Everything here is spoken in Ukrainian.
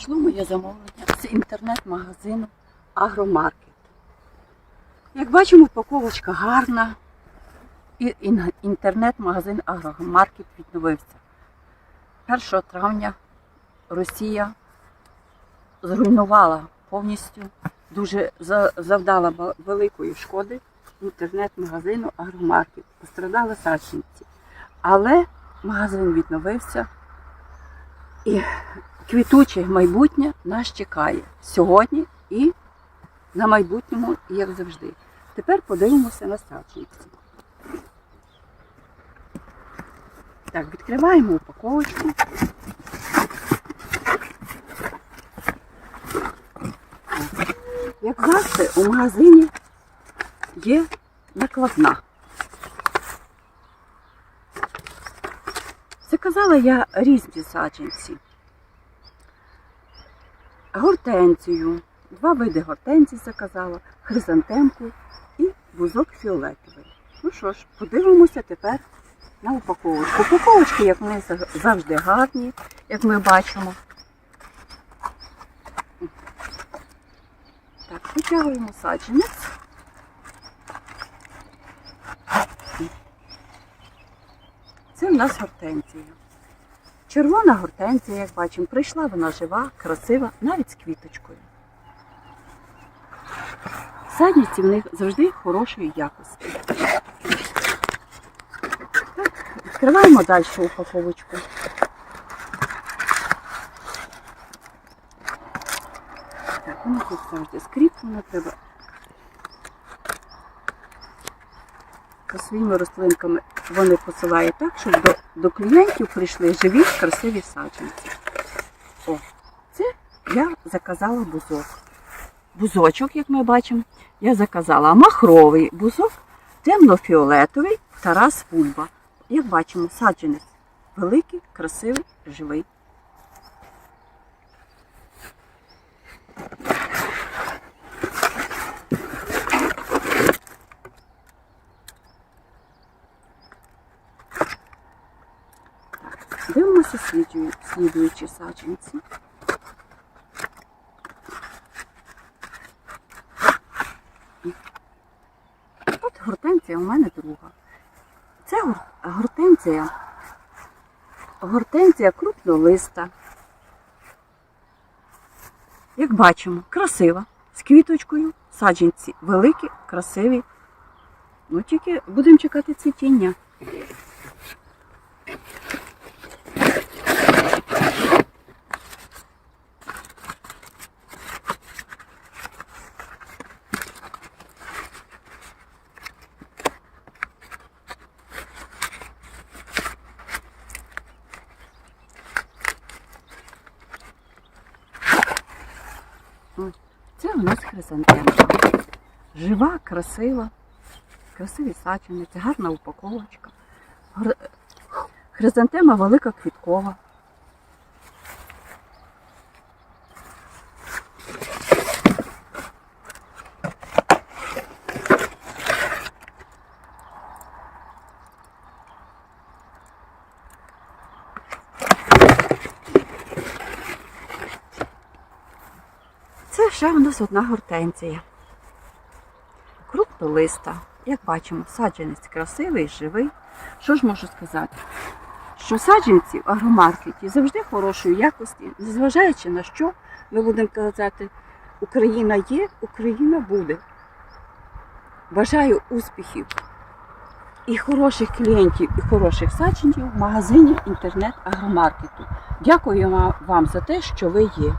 Прийшло моє замовлення з інтернет-магазину Агромаркет. Як бачимо, упаковочка гарна. І інтернет-магазин Агромаркет відновився. 1 травня Росія зруйнувала повністю, дуже завдала великої шкоди інтернет-магазину Агромаркет. Пострадали сачинці. Але магазин відновився і квітуче майбутнє нас чекає сьогодні і на майбутньому, як завжди. Тепер подивимося на сачинці. Так, відкриваємо упаковочку. Як завжди, у магазині є накладна. Заказала я різні саджанці. Гортензію, два види гортензій заказала, хризантемку і бузок фіолетовий. Ну що ж, подивимося тепер на упаковочку. Упаковочки, як за- завжди гарні, як ми бачимо. Так, витягуємо саджанець. Це в нас гортензія. Червона гортензія, як бачимо, прийшла вона жива, красива, навіть з квіточкою. Садниці в них завжди хорошої якості. Так, відкриваємо далі упаковочку. Так, воно тут завжди скріплено, треба за своїми рослинками вони посилають так, щоб до, до клієнтів прийшли живі, красиві саджанці. О, це я заказала бузок. Бузочок, як ми бачимо, я заказала махровий бузок, темно-фіолетовий Тарас Бульба. Як бачимо, саджанець великий, красивий, живий. Дивимося слідую- слідуючі саджанці. От гортензія у мене друга. Це гор- гортензія. Гортензія крупнолиста. Як бачимо, красива, з квіточкою, саджанці великі, красиві. Ну тільки будемо чекати цвітіння. Це у нас хризантемка. Жива, красива, красиві саджанець, гарна упаковочка. Хризантема велика квіткова. Ще у нас одна гортензія. Крупнолиста. Як бачимо, саджанець красивий, живий. Що ж можу сказати? Що саджанці в агромаркеті завжди хорошої якості, незважаючи на що, ми будемо казати, Україна є, Україна буде. Бажаю успіхів і хороших клієнтів, і хороших саджанців в магазині інтернет-агромаркету. Дякую вам за те, що ви є.